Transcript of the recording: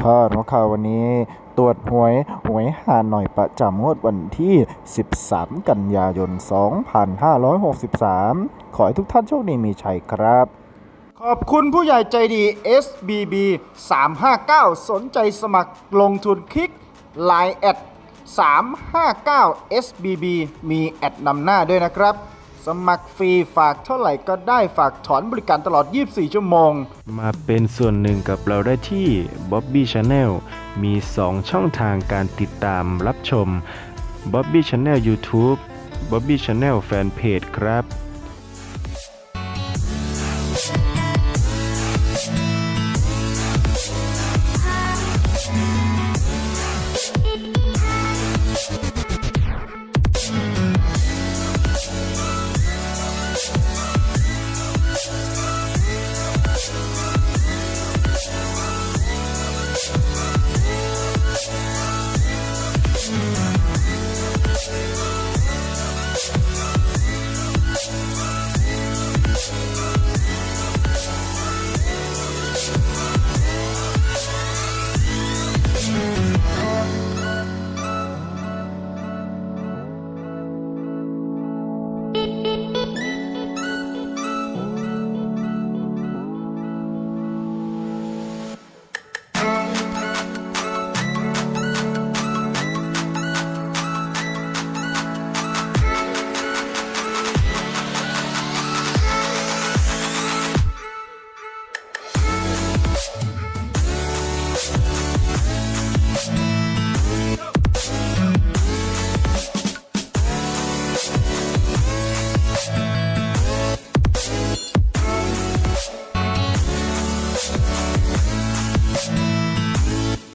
พาดหัวข่าววันนี้ตรวจหวยหวยหาหน่อยประจำงวดวันที่ 13 กันยายน 2563 ขอให้ทุกท่านโชคดีมีชัยครับ ขอบคุณผู้ใหญ่ใจดี SBB 359 สนใจสมัครลงทุนคลิก Line แอด359 SBB มีแอดนำหน้าด้วยนะครับ สมัครฟรีฝากเท่าไหร่ก็ได้ฝากถอนบริการตลอด 24 ชั่วโมง มาเป็นส่วนหนึ่งกับเราได้ที่ Bobby Channel มี 2 ช่องทางการติดตามรับชม Bobby Channel YouTube Bobby Channel Fanpage ครับ